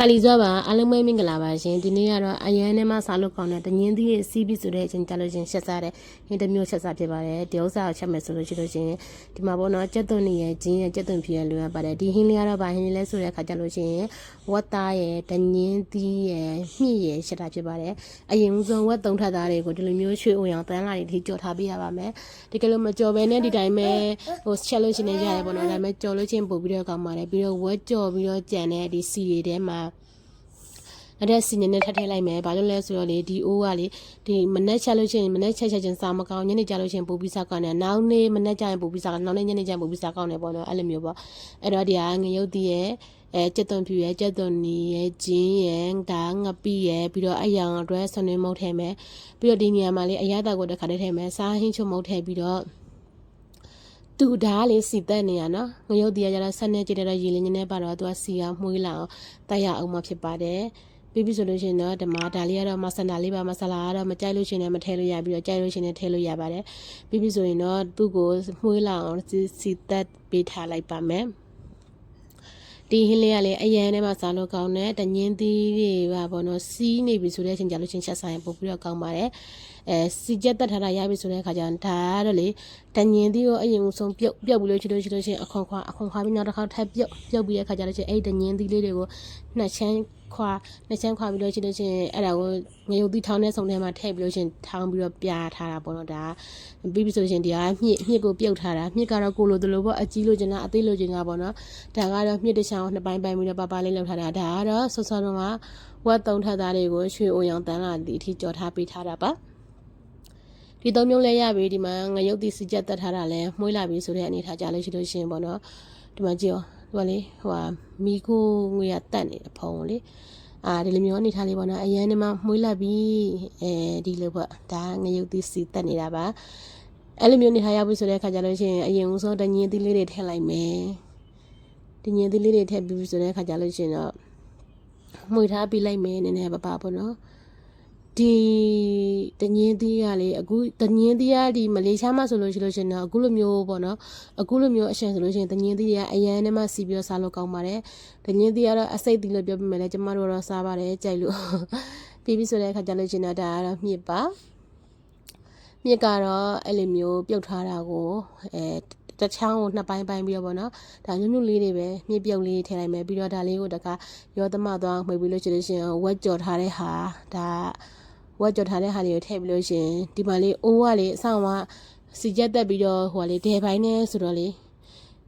တာလီစွာပါအားလုံးပဲမင်္ဂလာပါရှင်ဒီနေ့ကတော့အရန်နဲ့မှစားလို့ကောင်းတဲ့တငင်းသီးရဲ့စီးပြီးဆိုတဲ့အချိန်ကြလို့ရှင်ရှက်စားတဲ့ဟင်းတစ်မျိုးရှက်စားဖြစ်ပါတယ်ဒီဥစ္စာကိုချက်မယ်ဆိုလို့ရှိလို့ရှင်ဒီမှာပေါ့နော်ကြက်သွန်နေရဲ့ဂျင်းရဲ့ကြက်သွန်ဖြူရဲ့လိုရပါတယ်ဒီဟင်းလေးကတော့ဗာဟင်းလေးလဲဆိုတဲ့အခါကြလို့ရှင်ဝတ်သားရဲ့တငင်းသီးရဲ့မြင့်ရဲ့ရှက်တာဖြစ်ပါတယ်အရင်ဦးဆုံးဝက်သုံးထပ်သားတွေကိုဒီလိုမျိုးရွှေအောင်အောင်တန်းလာတွေထိကြော်ထားပေးရပါမယ်ဒီကလေးမကြော်ဘဲနဲ့ဒီတိုင်းပဲဟိုချက်လို့ရှင်နေရတယ်ပေါ့နော်ဒါပေမဲ့ကြော်လို့ချင်းပို့ပြီးတော့ကောင်းပါတယ်ပြီးတော့ဝက်ကြော်ပြီးတော့ကြံတဲ့ဒီစီတွေထဲမှာ အဲ့ဒါစီနေနဲ့ထပ်ထည့်လိုက်မယ်။ဘာလို့လဲဆိုတော့လေဒီအိုးကလေဒီမနက်ချက်လို့ရှိရင်မနက်ချက်ချက်ချင်းစားမကောင်းညနေကျလို့ရှိရင်ပူပြီးစားကောင်းတယ်။နောက်နေ့မနက်ကျရင်ပူပြီးစားကောင်းနောက်နေ့ညနေကျရင်ပူပြီးစားကောင်းတယ်ပေါ့နော်အဲ့လိုမျိုးပေါ့။အဲ့တော့ဒီဟာငရုတ်တီးရဲ့အဲကြက်သွန်ဖြူရဲ့ကြက်သွန်နီရဲ့ဂျင်းရဲ့ဒါငပိရဲ့ပြီးတော့အယောင်အတွက်ဆွနေမုတ်ထည့်မယ်။ပြီးတော့ဒီနေရာမှာလေအရသာကိုတစ်ခါတည်းထည့်မယ်။စားဟင်းချုံမုတ်ထည့်ပြီးတော့သူဓာတ်လေးစီတက်နေရနော်ငရုတ်တီးရကြတော့ဆက်နေကြတဲ့ရေလေးနည်းနည်းပါတော့သူကစီအောင်မှုေးလာအောင်တက်ရအောင်မှဖြစ်ပါတယ်။ ပြီးပြီဆိုလို့ရှိရင်တော့ဓမ္မဒါလေးကတော့မဆန္ဒလေးပါမဆလာကတော့မကြိုက်လို့ရှိရင်လည်းမထည့်လို့ရပြီးတော့ကြိုက်လို့ရှိရင်လည်းထည့်လို့ရပါတယ်ပြီးပြီဆိုရင်တော့သူ့ကိုမှုေးလာအောင်စီစီတက်ပေးထားလိုက်ပါမယ်ဒီဟင်းလေးကလည်းအရန်ထဲမှာစားလို့ကောင်းတယ်တညင်းသီးတွေပါပေါ့နော်စီးနေပြီဆိုတဲ့အချိန်ကြလို့ချင်းချက်ဆိုင်ပို့ပြီးတော့ကောင်းပါတယ်အဲစီချက်တက်ထားတာရပြီဆိုတဲ့အခါကျတော့ဒါကတော့လေတညင်းသီးကိုအရင်ဦးဆုံးပြုတ်ပြုတ်ပြီးလို့ချလို့ချလို့ချင်းအခွန်ခွာအခွန်ခွာပြီးနောက်တစ်ခါထပ်ပြုတ်ပြုတ်ပြီးတဲ့အခါကျတော့ချင်းအဲ့တညင်းသီးလေးတွေကိုနှစ်ချမ်း ခွာနှစ်ချမ်းခွာပြီးလို့ချလို့ချင်းအဲ့ဒါကိုငရုတ်သီးထောင်းတဲ့ဆုံထဲမှာထည့်ပြီးလို့ချင်းထောင်းပြီးတော့ပြားထားတာပေါ့နော်ဒါပြီးပြီဆိုရှင်ဒီကမြင့်မြင့်ကိုပြုတ်ထားတာမြင့်ကတော့ကိုလိုတလိုပေါ့အကြီးလိုချင်တာအသေးလိုချင်တာပေါ့နော်ဒါကတော့မြင့်တစ်ချောင်းနှစ်ပိုင်းပိုင်းပြီးတော့ပပလေးလောက်ထားတာဒါကတော့ဆော့ဆော့တော့ကဝက်သုံးထပ်သားတွေကိုရွှေအိုရောင်တန်းလာဒီအထိကြော်ထားပေးထားတာပါဒီသုံးမျိုးလဲရပြီဒီမှာငရုတ်တီစီချက်တက်ထားတာလဲမှုေးလာပြီဆိုတဲ့အနေထားကြလို့ရှိလို့ရှင်ပေါ့နော်ဒီမှာကြည့်ရော ဒီကလေဟိုဟာမီကိုငွေရတက်နေဖုံလေအာဒီလိုမျိုးအနေထားလေးပေါ့နော်အရန်ဒီမှာမှုေးလာပြီအဲဒီလိုပေါ့ဒါငရုတ်တီစီတက်နေတာပါအဲ့လိုမျိုးနေထားရပြီဆိုတဲ့အခါကျလို့ရှိရင်အရင်ဦးဆုံးတညင်းသီးလေးတွေထည့်လိုက်မယ်တညင်းသီးလေးတွေထည့်ပြီးပြီဆိုတဲ့အခါကျလို့ရှိရင်တော့မှုေးထားပြီးလိုက်မယ်နည်းနည်းပါပါပေါ့နော် ဒီတညင်းသီးကလေအခုတညင်းသီးကဒီမလေးရှားမှာဆိုလို့ရှိလို့ရှင်တော့အခုလိုမျိုးပေါ့နော်အခုလိုမျိုးအရှင်ဆိုလို့ရှင်တညင်းသီးတွေကအရန်နဲ့မှစီပြီးတော့စားလို့ကောင်းပါတယ်တညင်းသီးကတော့အစိတ်သီးလို့ပြောပြမယ်လေကျမတို့တော့စားပါတယ်ကြိုက်လို့ပြီးပြီဆိုတဲ့အခါကျလို့ရှင်တော့ဒါကတော့မြစ်ပါမြစ်ကတော့အဲ့လိုမျိုးပြုတ်ထားတာကိုအဲတချောင်းကိုနှစ်ပိုင်းပိုင်းပြီးတော့ဗောနော်ဒါညွန့်ညွန့်လေးတွေပဲမြစ်ပြုတ်လေးထည့်လိုက်မယ်ပြီးတော့ဒါလေးကိုတခါရောသမသွားမှိတ်ပြီးလို့ရှိလို့ရှင်ဝက်ကြော်ထားတဲ့ဟာဒါ ဝက်ကြော်ထားတဲ့ဟာလေးကိုထည့်ပြီးလို့ရှင်ဒီမှာလေးအိုးကလေးအဆောင်ကစီချက်တက်ပြီးတော့ဟိုကလေးဒဲပိုင်းနဲ့ဆိုတော့လေ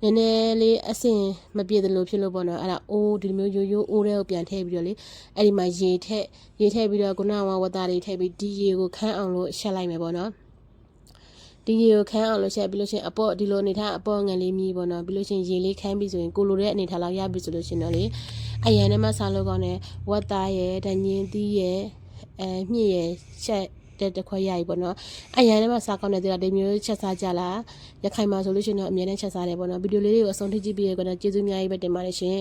နည်းနည်းလေးအဆင်မပြေသလိုဖြစ်လို့ပေါ့နော်အဲ့ဒါအိုးဒီလိုမျိုးရိုးရိုးအိုးတွေကိုပြန်ထည့်ပြီးတော့လေအဲ့ဒီမှာရေထည့်ရေထည့်ပြီးတော့ခုနကဝက်သားတွေထည့်ပြီးဒီရေကိုခန်းအောင်လို့ရှက်လိုက်မယ်ပေါ့နော်ဒီရေကိုခန်းအောင်လို့ရှက်ပြီးလို့ရှင်အပေါ့ဒီလိုအနေထားအပေါ့ငန်လေးမြည်ပေါ့နော်ပြီးလို့ရှင်ရေလေးခန်းပြီးဆိုရင်ကိုလိုတဲ့အနေထားလောက်ရပြီဆိုလို့ရှင်တော့လေအရန်နဲ့မှစားလို့ကောင်းတယ်ဝက်သားရဲ့ဒညင်းသီးရဲ့ အဲမြင့်ရဲ့ရှက်တဲ့တစ်ခွက်ရပြီပေါ့နော်အရန်နဲ့မှစားကောင်းတဲ့တဲ့ဒီမျိုးချက်စားကြလားရခိုင်မှာဆိုလို့ရှိရင်တော့အမြဲတမ်းချက်စားတယ်ပေါ့နော်ဗီဒီယိုလေးတွေကိုအဆုံးထိကြည့်ပြီးရတော့ကျေးဇူးအများကြီးပဲတင်ပါတယ်ရှင်